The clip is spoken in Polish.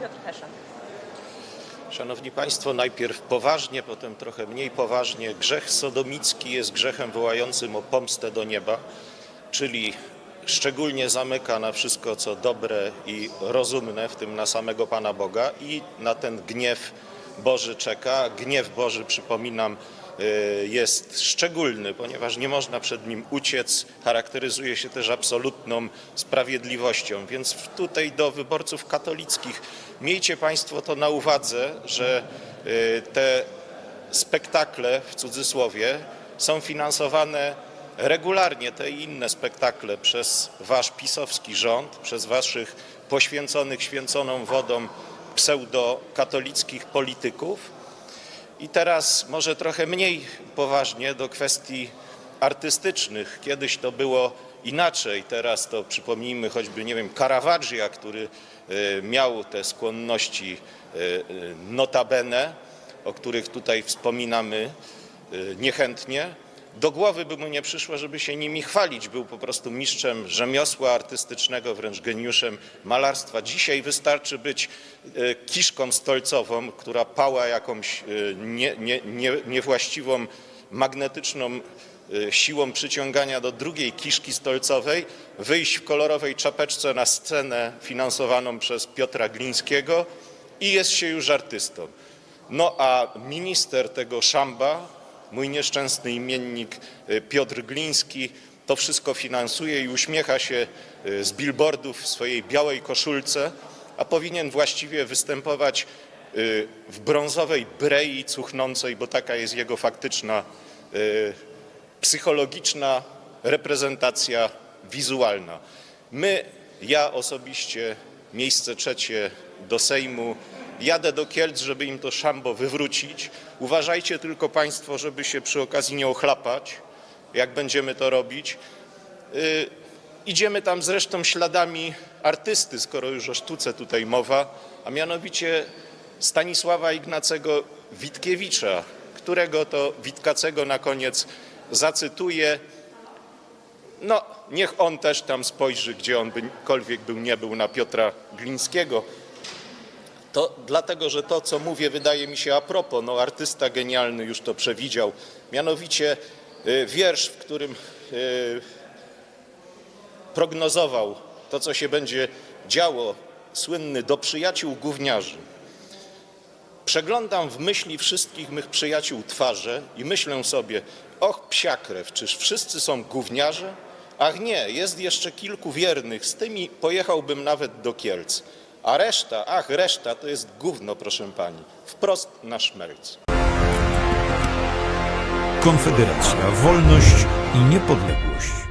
Piotr Heszan. Szanowni Państwo, najpierw poważnie, potem trochę mniej poważnie. Grzech sodomicki jest grzechem wołającym o pomstę do nieba, czyli szczególnie zamyka na wszystko, co dobre i rozumne, w tym na samego Pana Boga i na ten gniew Boży czeka. Gniew Boży, przypominam, jest szczególny, ponieważ nie można przed nim uciec. Charakteryzuje się też absolutną sprawiedliwością. Więc tutaj do wyborców katolickich miejcie Państwo to na uwadze, że y, te spektakle w cudzysłowie są finansowane regularnie, te i inne spektakle przez wasz pisowski rząd, przez waszych poświęconych święconą wodą pseudokatolickich polityków. I teraz może trochę mniej poważnie do kwestii artystycznych. Kiedyś to było inaczej, teraz to przypomnijmy choćby, nie wiem, Caravaggia, który e, miał te skłonności e, e, notabene, o których tutaj wspominamy niechętnie. Do głowy by mu nie przyszło, żeby się nimi chwalić. Był po prostu mistrzem rzemiosła artystycznego, wręcz geniuszem malarstwa. Dzisiaj wystarczy być e, kiszką stolcową, która pała jakąś e, nie, nie, nie, niewłaściwą magnetyczną e, siłą przyciągania do drugiej kiszki stolcowej, wyjść w kolorowej czapeczce na scenę finansowaną przez Piotra Glińskiego i jest się już artystą. No a minister tego szamba, mój nieszczęsny imiennik y, Piotr Gliński, to wszystko finansuje i uśmiecha się y, z billboardów w swojej białej koszulce, a powinien właściwie występować y, w brązowej brei cuchnącej, bo taka jest jego faktyczna psychologiczna reprezentacja wizualna. My, ja osobiście, miejsce trzecie do Sejmu, jadę do Kielc, żeby im to szambo wywrócić. Uważajcie tylko Państwo, żeby się przy okazji nie ochlapać, jak będziemy to robić. Y, Idziemy tam zresztą śladami artysty, skoro już o sztuce tutaj mowa, a mianowicie Stanisława Ignacego Witkiewicza, którego to Witkacego na koniec zacytuję. No, niech on też tam spojrzy, gdzie on bykolwiek był, nie był, na Piotra Glińskiego. To dlatego, że to, co mówię, wydaje mi się a propos, no artysta genialny już to przewidział. Mianowicie y, wiersz, w którym y, prognozował to, co się będzie działo, słynny do przyjaciół gówniarzy. Przeglądam w myśli wszystkich mych przyjaciół twarze i myślę sobie, och psia krew, czyż wszyscy są gówniarze? Ach nie, jest jeszcze kilku wiernych, z tymi pojechałbym nawet do Kielc. A reszta, ach reszta, to jest gówno, proszę pani, wprost na szmelc. Konfederacja, wolność i niepodległość.